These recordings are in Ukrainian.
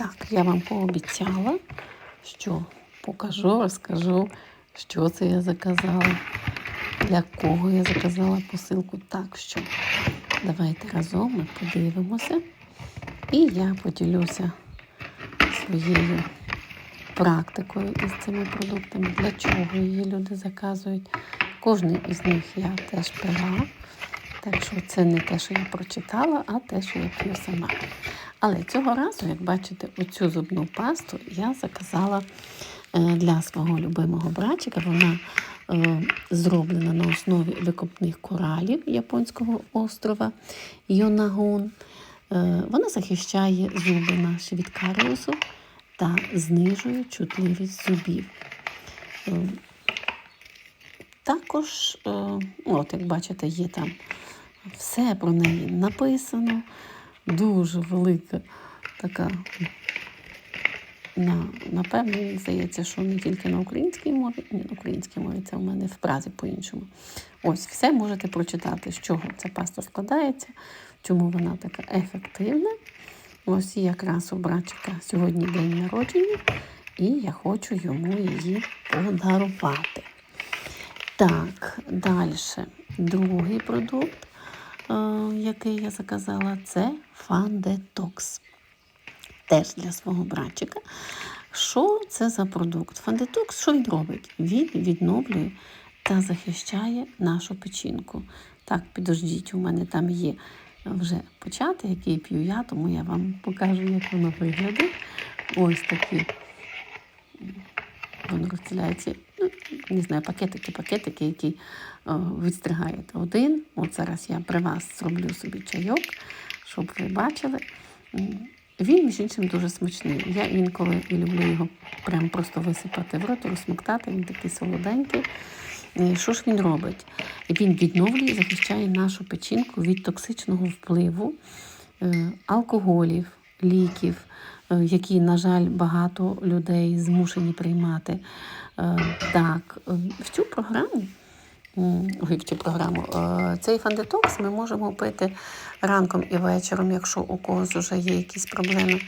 Так, я вам пообіцяла, що покажу, розкажу, що це я заказала, для кого я заказала посилку. Так що давайте разом ми подивимося. І я поділюся своєю практикою із цими продуктами, для чого її люди заказують. Кожний із них я теж пила. Так що це не те, що я прочитала, а те, що я п'ю сама. Але цього разу, як бачите, оцю зубну пасту я заказала е, для свого любимого братчика. Вона е, зроблена на основі викопних коралів японського острова Йонагон. Е, Вона захищає зуби наші від каріусу та знижує чутливість зубів. Також, е, от як бачите, є там все про неї написано. Дуже велика така. На, напевно, здається, що не тільки на українській мові, ні, на українській мові це у мене в празі по-іншому. Ось, все можете прочитати, з чого ця паста складається, чому вона така ефективна. Ось якраз у братчика сьогодні день народження, і я хочу йому її подарувати. Так, далі. Другий продукт, який я заказала, це Фандетокс. Теж для свого братчика. Що це за продукт? Фандетокс, що він робить? Він відновлює та захищає нашу печінку. Так, підождіть, у мене там є вже почати, який п'ю я, тому я вам покажу, як воно виглядає. Ось такі воно розділяється, ну, не знаю, пакетики, пакетики, які о, відстригаєте один. От зараз я при вас зроблю собі чайок, щоб ви бачили. Він, між іншим, дуже смачний. Я інколи люблю його прям просто висипати в рот, розсмоктати, він такий солоденький. Е, Що ж він робить? Він відновлює і захищає нашу печінку від токсичного впливу е, алкоголів, ліків, е, які, на жаль, багато людей змушені приймати. Е, Так, е, в цю програму. в цю програму. е, Цей фандетокс ми можемо пити ранком і вечором, якщо у когось вже є якісь проблеми.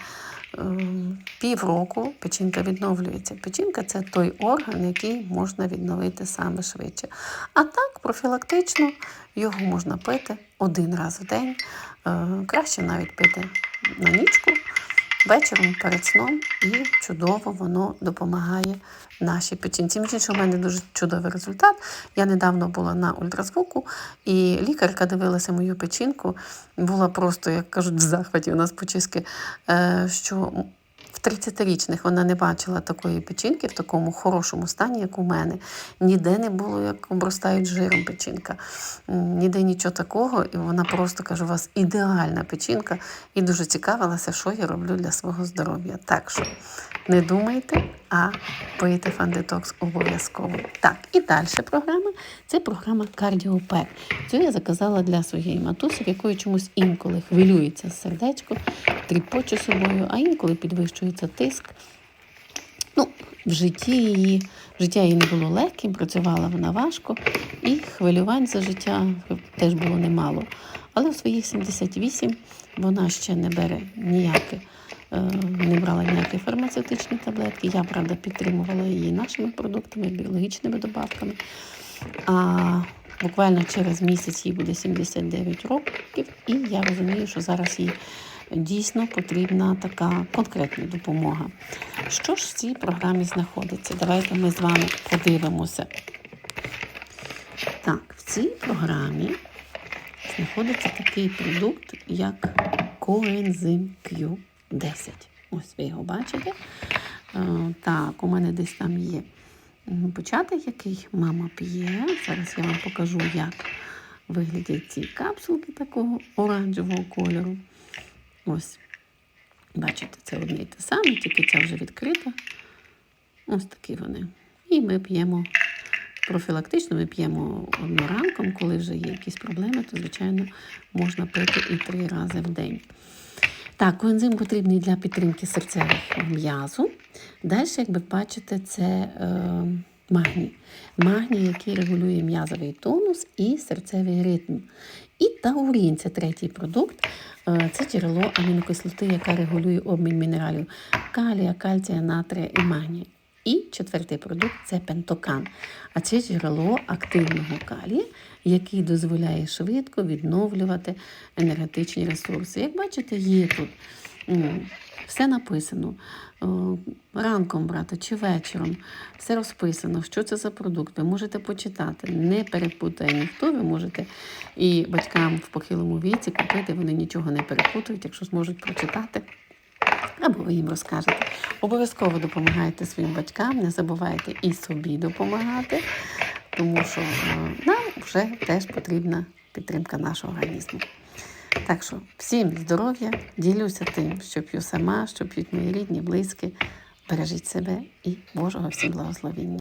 Ем, Півроку печінка відновлюється. Печінка це той орган, який можна відновити саме швидше. А так, профілактично його можна пити один раз в день. Е, Краще навіть пити на нічку вечором перед сном, і чудово воно допомагає нашій печінці. Між іншого, у мене дуже чудовий результат. Я недавно була на ультразвуку, і лікарка дивилася мою печінку, була просто, як кажуть, в захваті у нас почиски, е, що 30-річних вона не бачила такої печінки в такому хорошому стані, як у мене. Ніде не було, як обростають жиром печінка. Ніде нічого такого. І вона просто каже, у вас ідеальна печінка. І дуже цікавилася, що я роблю для свого здоров'я. Так що не думайте, а пийте фандетокс обов'язково. Так, і далі програма це програма Кардіопек. Цю я заказала для своєї матусі, в якої чомусь інколи хвилюється сердечко, тріпоче собою, а інколи підвищується тиск. Ну, в житті її життя її не було легким, працювала вона важко, і хвилювань за життя теж було немало. Але в своїх 78 вона ще не бере ніяке, е, не брала ніякі фармацевтичні таблетки. Я, правда, підтримувала її нашими продуктами, біологічними добавками. А буквально через місяць їй буде 79 років, і я розумію, що зараз їй дійсно потрібна така конкретна допомога. Що ж в цій програмі знаходиться? Давайте ми з вами подивимося. Так, в цій програмі знаходиться такий продукт, як коензим Q10. Ось ви його бачите. Е, Так, у мене десь там є початок, який мама п'є. Зараз я вам покажу, як виглядять ці капсулки такого оранжевого кольору. Ось. Бачите, це одне і те саме, тільки ця вже відкрита. Ось такі вони. І ми п'ємо профілактично, ми п'ємо одну ранком, коли вже є якісь проблеми, то, звичайно, можна пити і три рази в день. Так, коензим потрібний для підтримки серцевих м'язу. Далі, як ви бачите, це е, магній. Магній, який регулює м'язовий тонус і серцевий ритм. І таурін це третій продукт. Е, Це джерело амінокислоти, яка регулює обмін мінералів калія, кальція, натрія і магнія. І четвертий продукт це пентокан. А це джерело активного калія, який дозволяє швидко відновлювати енергетичні ресурси. Як бачите, є тут все написано. Ранком брати чи вечором. Все розписано, що це за продукт. Ви можете почитати, не перепутає ніхто. Ви можете і батькам в похилому віці купити, вони нічого не перепутають, якщо зможуть прочитати. Або ви їм розкажете. Обов'язково допомагайте своїм батькам, не забувайте і собі допомагати, тому що е, нам вже теж потрібна підтримка нашого організму. Так що всім здоров'я, ділюся тим, що п'ю сама, що п'ють мої рідні, близькі. Бережіть себе і Божого всім благословіння.